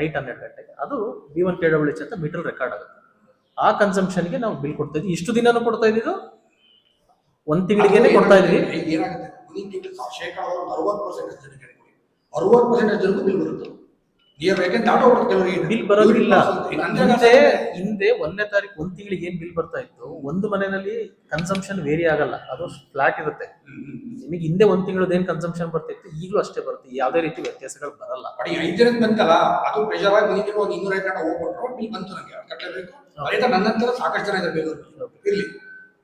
Night ಹನ್ನೆರಡು ಗಂಟೆಗೆ. ಅದು B one K W H ಅಂತ ಮೀಟರ್ ರೆಕಾರ್ಡ್ ಆಗುತ್ತೆ. ಆ ಕನ್ಸಂಪ್ಷನ್ಗೆ ನಾವು ಬಿಲ್ ಕೊಡ್ತಾ ಇದ್ವಿ ಇಷ್ಟು ದಿನಾನು ಕೊಡ್ತಾ ಇದ್ದಿದ್ದು ಒಂದ್ ತಿಂಗಳಿಗೆ ಕೊಡ್ತಾ ಇದ್ವಿ ಬಿಲ್ ಬರೋದಿಲ್ಲ. ಹಿಂದೆ ಹಿಂದೆ ಒಂದನೇ ತಾರೀಕು ಒಂದ್ ತಿಂಗಳಿಗೆ ಏನ್ ಬಿಲ್ ಬರ್ತಾ ಇತ್ತು? ಒಂದು ಮನೆಯಲ್ಲಿ ಕನ್ಸಂಪ್ಷನ್ ವೇರಿ ಆಗಲ್ಲ. ಅದು ಫ್ಲಾಟ್ ಇರುತ್ತೆ. ನಿಮಗೆ ಹಿಂದೆ ಒಂದ್ ತಿಂಗಳು ಏನ್ ಕನ್ಸಂಪ್ಷನ್ ಬರ್ತಿತ್ತು ಈಗಲೂ ಅಷ್ಟೇ ಬರುತ್ತೆ. ಯಾವುದೇ ರೀತಿ ವ್ಯತ್ಯಾಸಗಳು ಬರಲ್ಲ. ಬಟ್ ಈ ಐದು ಬಂತಲ್ಲ ಅದು ಪ್ರೆಷರ್ ಆಗಿ ಮುಂದಿನ ತಿಂಗಳು ಒಂದು ಇನ್ನೂರ ಐದು ಗಂಟೆ ಹೋಗ್ಬಿಟ್ರು ಬಿಲ್ ಬಂತು ನನಗೆ ಅದು ಕಟ್ಟಲೇಬೇಕು ಅದೇ ತರ ನನ್ನಂತರ ಸಾಕಷ್ಟು ಜನ ಇದ್ದಾರೆ ಬೇಲೂರು ಇರ್ಲಿ.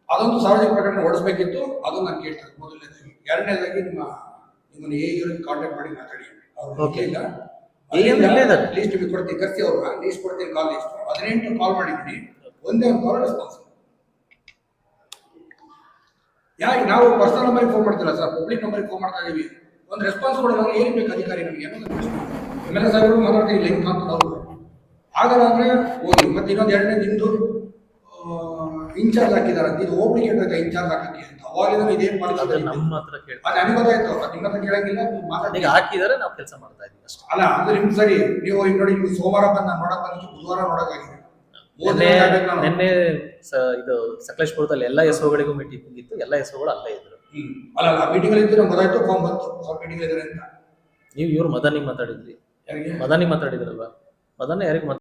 ಅದೊಂದು ಸಾರ್ವಜನಿಕ ಪ್ರಕರಣ ಓಡಿಸ್ಬೇಕಿತ್ತು ಅದು ನಾನು ಕೇಳ್ತೇನೆ. ಮೊದಲನೇದಾಗಿ ಎರಡನೇದಾಗಿ ನಿಮ್ಮ ನಿಮ್ಮನ್ನ ಇವರಿಗೆ ಕಾಂಟ್ಯಾಕ್ಟ್ ಮಾಡಿ ಮಾತಾಡಿ. ಇಲ್ಲ. ಇದ್ದಾರೆ. ಲೀಸ್ಟ್ ನಿಮಗೆ ಕೊಡ್ತೀನಿ ಕರ್ಸಿ ಅವ್ರನ್ನ. ಲೀಸ್ಟ್ ಕೊಡ್ತೀನಿ ಕಾಲ್ ಲೀಸ್ಟ್ ಹದಿನೆಂಟು ಕಾಲ್ ಮಾಡಿದ್ದೀನಿ. ಒಂದೇ ಒಂದು ಕಾಲ್ ರೆಸ್ಪಾನ್ಸ್ ಯಾಕೆ ನಾವು ಪರ್ಸನಲ್ ನಂಬರಿಗೆ ಫೋನ್ ಮಾಡ್ತಿಲ್ಲ ಸರ್ ಪಬ್ಲಿಕ್ ನಂಬರಿಗೆ ಫೋನ್ ಮಾಡ್ತಾ ಇದೀವಿ. ಒಂದು ರೆಸ್ಪಾನ್ಸ್ ಕೊಡೋದು ಏನು ಬೇಕು ಅಧಿಕಾರಿ ನಮಗೆ? ಎಂ ಎಲ್ ಎ ಸಾಹೇಬರು ಮಾತಾಡ್ತೀವಿ ಲಿಂಕ್ ಅಂತ ನಾವು ಆಗಲ್ಲ ಅಂದ್ರೆ ಹೋಗಿ ಮತ್ತೆ ಇನ್ನೊಂದು ಎರಡನೇ ನಿಮ್ಮದು ಇನ್ಚಾರ್ಜ್ ಹಾಕಿದ್ದಾರೆ. ಇದು ಓಬ್ಲಿಗೇಟ್ ಹೇಳ್ಬೇಕು ಇನ್ಚಾರ್ಜ್ ಹಾಕಕ್ಕೆ ಅಂತ? ಅವಾಗಿಂದ ಇದೇನ್ ಮಾಡಿದ್ರೆ ಪಾಲಿಸಿ ನಮ್ಮ ಹತ್ರ ಕೇಳಿ. ಅದು ನನಗೆ ಗೊತ್ತಾಯ್ತು. ಅದು ನಿಮ್ಮ ಹತ್ರ ಕೇಳಂಗಿಲ್ಲ ನೀವು ಮಾತಾಡಿ. ನಾವು ಕೆಲಸ ಮಾಡ್ತಾ ಇದೀವಿ ಅಷ್ಟೇ. ಅಲ್ಲ ಅದು ನಿಮ್ಗೆ ಸರಿ ನೀವು ಈಗ ನೋಡಿ ನೀವು ಸೋಮವಾರ ಬಂದು ನಾನು ನೋಡಕ್ ಬಂದಿದ್ದು ಬುಧವಾರ ನೋಡಕ್ಕಾಗಿದೆ. ನಿನ್ನೆ ನಿನ್ನೆ ಇದು ಸಕಲೇಶ್ಪುರದಲ್ಲಿ ಎಲ್ಲ ಎಸ್ಒಗಳಿಗೂ ಮೀಟಿಂಗ್ ಇತ್ತು ಎಲ್ಲ ಎಸ್ಒಗಳು ಅಲ್ಲೇ ಇದ್ರು. ಅಲ್ಲ ಮೀಟಿಂಗ್ ಅಲ್ಲಿ ಇದ್ದು ಗೊತ್ತಾಯ್ತು ಫೋನ್ ಬಂತು. ಮೀಟಿಂಗ್ ಇದ್ದಾರೆ ಅಂತ. ನೀವು ಇವ್ರು ಮದನಿಗೆ ಮಾತಾಡಿದ್ರಿ. ಮದಾನಿ ಮದನಿಗೆ ಮಾತಾಡಿದ್ರಲ್ವಾ? ಮದನ ಯಾರಿಗೆ